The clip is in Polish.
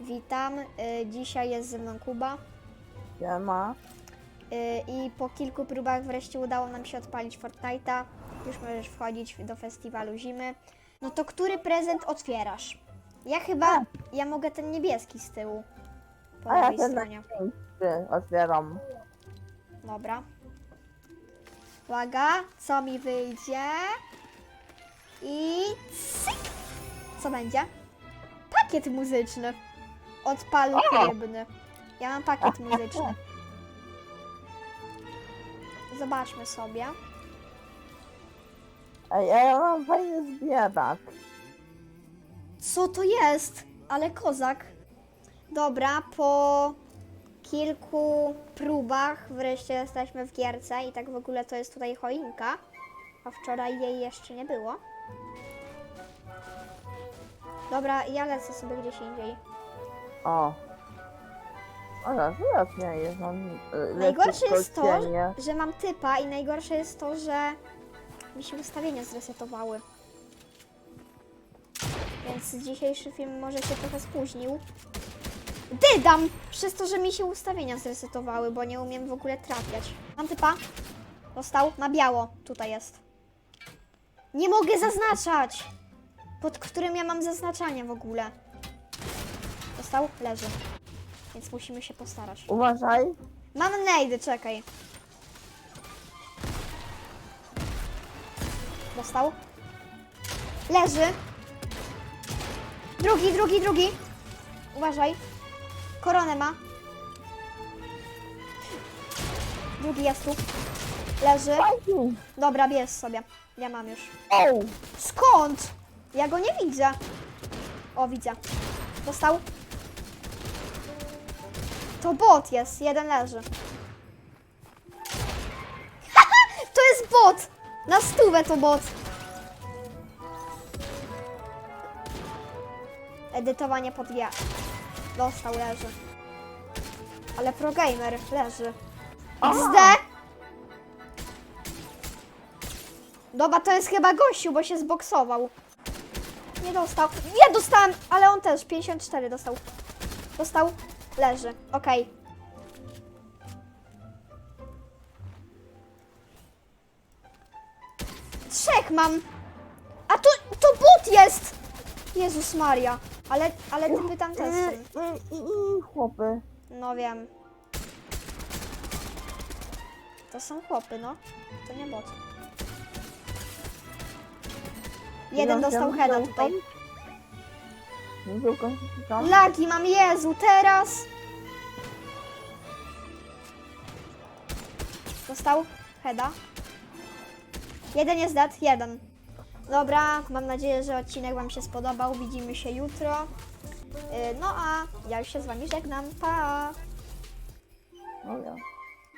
Witam. Y, Dzisiaj jest ze mną Kuba. Siema. Y, I po kilku próbach wreszcie udało nam się odpalić Fortnite'a. Już możesz wchodzić do festiwalu zimy. No to który prezent otwierasz? Ja chyba, ja mogę ten niebieski z tyłu. Po A ja ten stronie. otwieram. Dobra. Uwaga, co mi wyjdzie? I cyk! Co będzie? Pakiet muzyczny. Od palu O! rybny. Ja mam pakiet muzyczny. Zobaczmy sobie. Ej, a ja mam fajny zbierak. Co to jest? Ale kozak. Dobra, po kilku próbach wreszcie jesteśmy w gierce i tak w ogóle to jest tutaj choinka, a wczoraj jej jeszcze nie było. Dobra, ja lecę sobie gdzieś indziej. O. Ale teraz nie jest on. y, leci Najgorsze jest to, cienie. że mam typa i najgorsze jest to, że mi się ustawienia zresetowały. Więc dzisiejszy film może się trochę spóźnił. Dydam! Przez to, że mi się ustawienia zresetowały, bo nie umiem w ogóle trafiać. Mam typa. Dostał na biało. Tutaj jest. Nie mogę zaznaczać! Pod którym ja mam zaznaczanie w ogóle. Dostał? Leży. Więc musimy się postarać. Uważaj. Mam nejdy, czekaj. Dostał. Leży. Drugi, drugi, drugi. Uważaj. Koronę ma. Drugi jest tu. Leży. Dobra, bierz sobie. Ja mam już. Skąd? Ja go nie widzę. O, widzę. Dostał. To bot jest, jeden leży. to jest bot! Na stówę to bot. Edytowanie pod G. Dostał, leży. Ale pro gamer leży. XD! Dobra, to jest chyba gościu, bo się zboksował. Nie dostał. Ja dostałem, ale on też. 54 dostał. Dostał. Leży. Okej. Trzech mam. A to, to bot jest! Jezus Maria. Ale, ale typy tam też są. i, i, i chłopy. No wiem. To są chłopy, no. To nie bot. Jeden dostał heada tutaj. Żółką się tam. Lagi mam, Jezu, teraz! Dostał heada. Jeden jest dead, jeden. Dobra, mam nadzieję, że odcinek Wam się spodobał. Widzimy się jutro. Yy, No a ja już się z Wami żegnam. Pa! No ja.